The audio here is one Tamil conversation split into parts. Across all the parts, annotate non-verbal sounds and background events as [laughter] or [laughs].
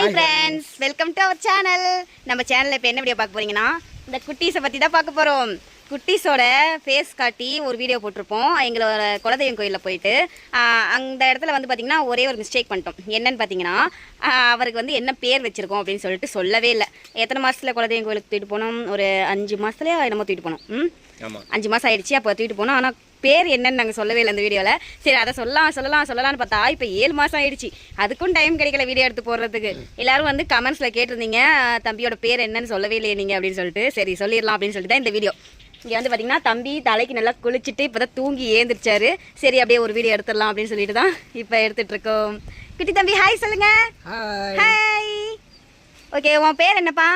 Hi friends welcome to our channel நம்ம சேனலில் இப்போ என்ன வீடியோ பார்க்க போறீங்கன்னா இந்த குட்டீஸை பற்றி தான் பார்க்க போகிறோம் குட்டீஸோட ஃபேஸ் காட்டி ஒரு வீடியோ போட்டிருப்போம். எங்களோட குலதெய்வம் கோயிலில் போயிட்டு அந்த இடத்துல வந்து பார்த்திங்கன்னா ஒரே ஒரு மிஸ்டேக் பண்ணிட்டோம். என்னன்னு பார்த்தீங்கன்னா அவருக்கு வந்து என்ன பேர் வச்சுருக்கோம் அப்படின்னு சொல்லிட்டு சொல்லவே இல்லை. எத்தனை மாதத்தில் குலதெய்வம் கோயிலுக்கு தூக்கிட்டு போனோம்? ஒரு அஞ்சு மாதத்துலேயே என்னமோ தூக்கிட்டு போனோம். அஞ்சு மாதம் ஆயிடுச்சு அப்போ தூக்கிட்டு போனோம். ஆனால் பேர் என்னன்னு நாங்கள் சொல்லவே இல்லை இந்த வீடியோவில் சரி அதை சொல்லலாம் சொல்லலாம் சொல்லலாம்னு பார்த்தா இப்போ ஏழு மாதம் ஆயிடுச்சு. அதுக்கும் டைம் கிடைக்கல வீடியோ எடுத்து போடுறதுக்கு. எல்லாரும் வந்து கமெண்ட்ஸில் கேட்டிருந்தீங்க. "அஹ், தம்பியோட பேர் என்னன்னு சொல்லவே இல்லையே நீங்கள் அப்படின்னு சொல்லிட்டு. சரி சொல்லிடலாம் அப்படின்னு சொல்லிட்டு தான் இந்த வீடியோ இங்கே வந்து பார்த்தீங்கன்னா தம்பி தலைக்கு நல்லா குளிச்சுட்டு இப்போ தான் தூங்கி ஏந்திரிச்சாரு. சரி அப்படியே ஒரு வீடியோ எடுத்துடலாம் அப்படின்னு சொல்லிட்டு தான் இப்போ எடுத்துட்டு இருக்கோம். குட்டி தம்பி ஹாய் சொல்லுங்க. ஹாய் ஓகே உன் பேர் என்னப்பா?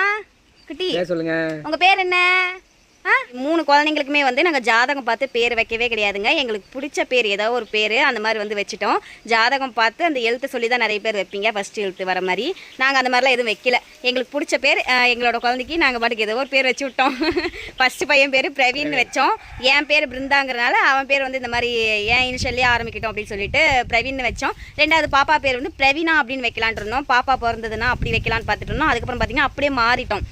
குட்டி. சொல்லுங்க. உங்க பேர் என்ன? மூணு குழந்தைங்களுக்குமே வந்து நாங்கள் ஜாதகம் பார்த்து பேர் வைக்கவே கிடையாதுங்க. எங்களுக்கு பிடிச்ச பேர் ஏதோ ஒரு பேர் அந்த மாதிரி வந்து வச்சுட்டோம். ஜாதகம் பார்த்து அந்த எழுத்து சொல்லி தான் நிறைய பேர் வைப்பீங்க ஃபஸ்ட்டு எழுத்து வர மாதிரி. நாங்கள் அந்த மாதிரிலாம் எதுவும் வைக்கல. எங்களுக்கு பிடிச்ச பேர் எங்களோட குழந்தைக்கு நாங்கள் பாட்டுக்கு ஏதோ ஒரு பேர் வச்சு விட்டோம். [laughs] ஃபஸ்ட்டு பையன் பேர் பிரவீன் வச்சோம். என் பேர் பிருந்தாங்கிறனால அவன் பேர் வந்து இந்த மாதிரி ஏன் இனிஷியல்லே ஆரம்பிக்கிட்டோம் அப்படின்னு சொல்லிட்டு பிரவீன் வச்சோம். ரெண்டாவது பாப்பா பேர் வந்து பிரவீனா அப்படின்னு வைக்கலான் இருந்தோம். பாப்பா பிறந்ததுன்னா அப்படி வைக்கலான்னு பார்த்துட்டு இருந்தோம். அதுக்கப்புறம் பார்த்தீங்கன்னா அப்படியே மாறிட்டோம்.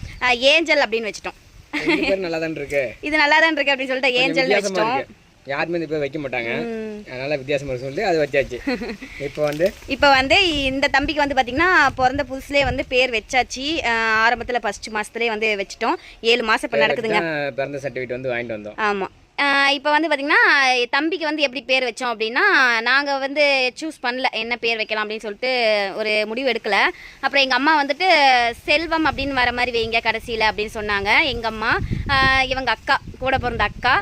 ஏஞ்சல் அப்படின்னு வச்சுட்டோம். நல்லா தான் இருக்கு. இது நல்லா தான் இருக்கு அப்படின்னு சொல்லிட்டு ஏஞ்சல் வச்சிட்டோம். யாருமே இந்த பேர் வைக்க மாட்டாங்க. அதனால வித்தியாசமா இருக்கு சொல்லிட்டு அது வச்சாச்சு. [laughs] இப்போ வந்து? இப்போ வந்து இந்த தம்பிக்கு வந்து பார்த்தீங்கன்னா பிறந்த புதுசுலேயே வந்து பேர் வச்சாச்சு. ஆரம்பத்தில் ஃபர்ஸ்ட் மாதத்துலேயே வந்து வச்சுட்டோம். ஏழு மாதம் இப்போ நடக்குதுங்க. பிறந்த சர்டிஃபிகேட் வந்து வாங்கிட்டு வந்தோம். ஆமாம் இப்போ வந்து பார்த்திங்கன்னா தம்பிக்கு வந்து எப்படி பேர் வச்சோம் அப்படின்னா நாங்கள் வந்து சூஸ் பண்ணல என்ன பேர் வைக்கலாம் அப்படின்னு சொல்லிட்டு ஒரு முடிவு எடுக்கல. அப்புறம் எங்கள் அம்மா வந்துட்டு செல்வம் அப்படின்னு வர மாதிரி வைங்க கடைசியில் அப்படின்னு சொன்னாங்க. எங்கள் அம்மா இவங்க அக்கா கூட பிறந்த அக்கா.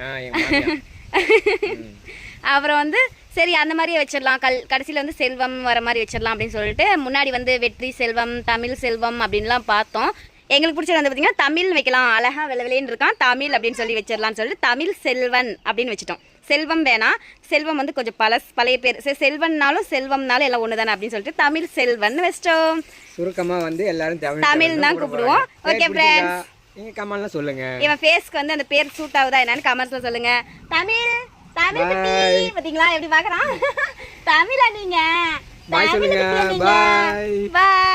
[laughs] அப்புறம் வந்து சரி அந்த மாதிரியே வச்சிடலாம். கல் கடைசியில் வந்து செல்வம் வர மாதிரி வச்சிடலாம் அப்படின்னு சொல்லிட்டு முன்னாடி வந்து வெற்றி செல்வம் தமிழ் செல்வம் அப்படின்லாம் பார்த்தோம். எங்களுக்கு பிடிச்சது வந்து பார்த்தீங்கன்னா தமிழ் வைக்கலாம். அழகா வெள்ளை வெளியேன்னு இருக்கான். தமிழ் அப்படின்னு சொல்லி வச்சிடலாம்னு சொல்லிட்டு தமிழ் செல்வன் அப்படின்னு வச்சுட்டோம். செல்வம் வேணாம் செல்வம் வந்து கொஞ்சம் பழஸ் பழைய பேர். சரி செல்வன்னாலும் செல்வம்னாலும் எல்லாம் ஒன்று தானே அப்படின்னு சொல்லிட்டு தமிழ் செல்வன் வச்சிட்டோம். சுருக்கமா வந்து எல்லாரும் தமிழ் தான் கூப்பிடுவோம். Okay, friends. நீங்க கமெண்ட்ல சொல்லுங்க. இவன் ஃபேஸ்க்கு வந்து அந்த பேர் சூட் ஆகுதா என்னன்னு கமெண்ட்ஸ்ல சொல்லுங்க. தமிழ் தமிழ். பாத்தீங்களா? எப்படி பாக்குறான் [laughs] தமிழா நீங்க. Bye சொல்லுங்க. Bye. பாய்